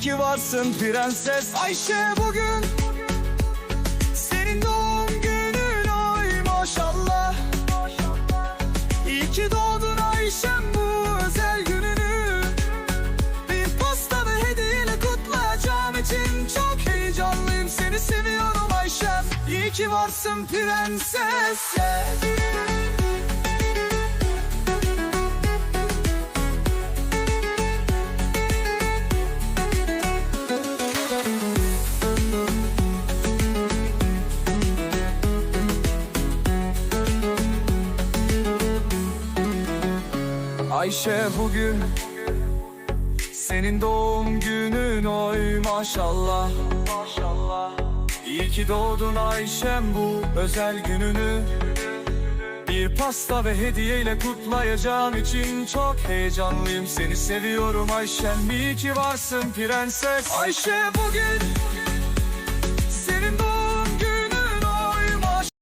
ki varsın prenses. Ayşe bugün Senin doğum günün ay maşallah. İyi ki doğdun Ayşem bu özel gününü. Bir pasta ve hediyeyle kutlayacağım için Çok heyecanlıyım. Seni seviyorum Ayşem. İyi ki varsın prenses Ayşe bugün Senin doğum günün oy maşallah. Maşallah İyi ki doğdun Ayşem bu özel gününü. Bir pasta ve hediyeyle kutlayacağım için çok heyecanlıyım. Seni seviyorum Ayşem İyi ki varsın prenses. Ayşe bugün